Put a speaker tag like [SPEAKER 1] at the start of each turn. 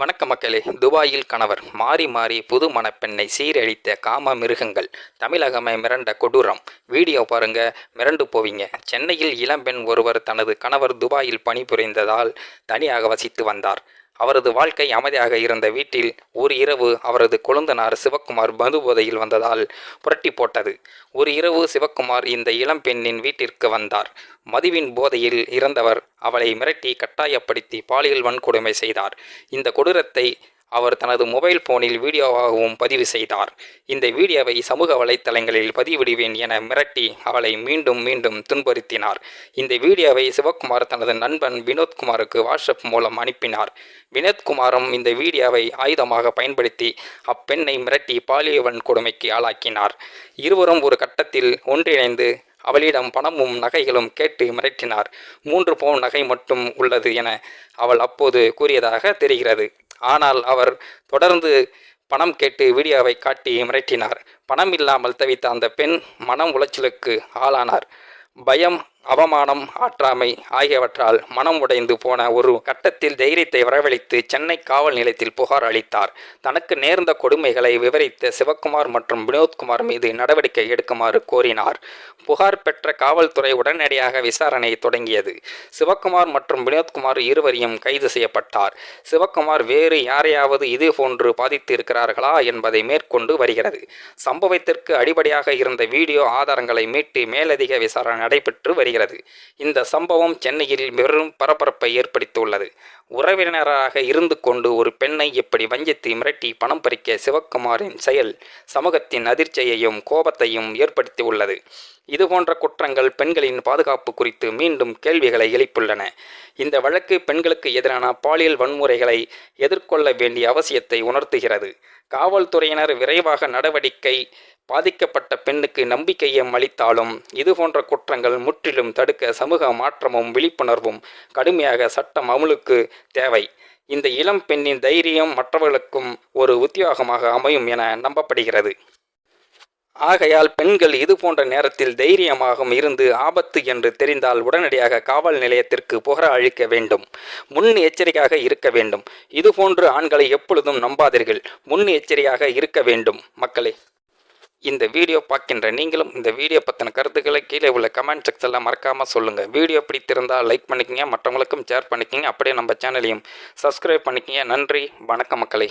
[SPEAKER 1] வணக்க மக்களே துபாயில் கணவர் மாறி மாறி புது மணப்பெண்ணை சீரழித்த காம மிருகங்கள் தமிழகமே மிரண்ட கொடூரம். வீடியோ பாருங்க மிரண்டு போவீங்க. சென்னையில் இளம்பெண் ஒருவர் தனது கணவர் துபாயில் பணிபுரிந்ததால் தனியாக வசித்து வந்தார். அவரது வாழ்க்கை அமைதியாக இருந்த வீட்டில் ஒரு இரவு அவரது கொழுந்தனார் சிவக்குமார் மது போதையில் வந்ததால் புரட்டி போட்டது. ஒரு இரவு சிவக்குமார் இந்த இளம்பெண்ணின் வீட்டிற்கு வந்தார். மதுவின் போதையில் இறந்தவர் அவளை மிரட்டி கட்டாயப்படுத்தி பாலியல் வன்கொடுமை செய்தார். இந்த கொடூரத்தை அவர் தனது மொபைல் போனில் வீடியோவாகவும் பதிவு செய்தார். இந்த வீடியோவை சமூக வலைத்தளங்களில் பதிவிடுவேன் என மிரட்டி அவளை மீண்டும் மீண்டும் துன்புறுத்தினார். இந்த வீடியோவை சிவகுமார் தனது நண்பன் வினோத்குமாருக்கு வாட்ஸ்அப் மூலம் அனுப்பினார். வினோத்குமாரும் இந்த வீடியோவை ஆயுதமாக பயன்படுத்தி அப்பெண்ணை மிரட்டி பாலியவன் கொடுமைக்கு ஆளாக்கினார். இருவரும் ஒரு கட்டத்தில் ஒன்றிணைந்து அவளிடம் பணமும் நகைகளும் கேட்டு மிரட்டினார். மூன்று பவுன் நகை மட்டும் உள்ளது என அவள் அப்போது கூறியதாக தெரிகிறது. ஆனால் அவர் தொடர்ந்து பணம் கேட்டு வீடியோவை காட்டி மிரட்டினார். பணம் இல்லாமல் தவித்த அந்த பெண் மனம் உளைச்சலுக்கு ஆளானார். பயம் அவமானம் ஆற்றாமை ஆகியவற்றால் மனம் உடைந்து போன ஒரு கட்டத்தில் தைரியத்தை வரவழைத்து சென்னை காவல் நிலையத்தில் புகார் அளித்தார். தனக்கு நேர்ந்த கொடுமைகளை விவரித்த சிவக்குமார் மற்றும் வினோத்குமார் மீது நடவடிக்கை எடுக்குமாறு கோரினார். புகார் பெற்ற காவல்துறை உடனடியாக விசாரணை தொடங்கியது. சிவக்குமார் மற்றும் வினோத்குமார் இருவரையும் கைது செய்யப்பட்டார். சிவக்குமார் வேறு யாரையாவது இது போன்று பாதித்து இருக்கிறார்களா என்பதை மேற்கொண்டு வருகிறது. சம்பவத்திற்கு அடிப்படையாக இருந்த வீடியோ ஆதாரங்களை மீட்டு மேலதிக விசாரணை நடைபெற்று வருகிறது. இந்த சம்பவம் சென்னையில் பெரும் பரபரப்பை ஏற்படுத்தியுள்ளது. உறவினராக இருந்து கொண்டு ஒரு பெண்ணை இப்படி வஞ்சித்து மிரட்டி பணம் பறிக்க சிவக்குமாரின் செயல் சமூகத்தின் அதிர்ச்சியையும் கோபத்தையும் ஏற்படுத்தியுள்ளது. இதுபோன்ற குற்றங்கள் பெண்களின் பாதுகாப்பு குறித்து மீண்டும் கேள்விகளை எழுப்பியுள்ளன. இந்த வழக்கு பெண்களுக்கு எதிரான பாலியல் வன்முறைகளை எதிர்கொள்ள வேண்டிய அவசியத்தை உணர்த்துகிறது. காவல்துறையினர் விரைவாக நடவடிக்கை பாதிக்கப்பட்ட பெண்ணுக்கு நம்பிக்கையும் அளித்தாலும் இதுபோன்ற குற்றங்கள் முற்றிலும் தடுக்க சமூக மாற்றமும் விழிப்புணர்வும் கடுமையாக சட்டம் அமலுக்கு தேவை. இந்த இளம் பெண்ணின் தைரியம் மற்றவர்களுக்கும் ஒரு உத்தியோகமாக அமையும் என நம்பப்படுகிறது. ஆகையால் பெண்கள் இது போன்ற நேரத்தில் தைரியமாகவும் இருந்து ஆபத்து என்று தெரிந்தால் உடனடியாக காவல் நிலையத்திற்கு புகார் அளிக்க வேண்டும். முன் எச்சரிக்கையாக இருக்க வேண்டும். இதுபோன்று ஆண்களை எப்பொழுதும் நம்பாதீர்கள். முன் எச்சரிக்கையாக இருக்க வேண்டும் மக்களே. இந்த வீடியோ பார்க்கின்ற நீங்களும் இந்த வீடியோ பற்றின கருத்துக்களை கீழே உள்ள கமெண்ட் செக்ஷனில் மறக்காமல் சொல்லுங்கள் வீடியோ பிடித்திருந்தால் லைக் பண்ணிக்கங்க மற்றவங்களுக்கும் ஷேர் பண்ணிக்கங்க. அப்படியே நம்ம சேனலையும் சப்ஸ்கிரைப் பண்ணிக்கங்க. நன்றி வணக்கம் மக்களை.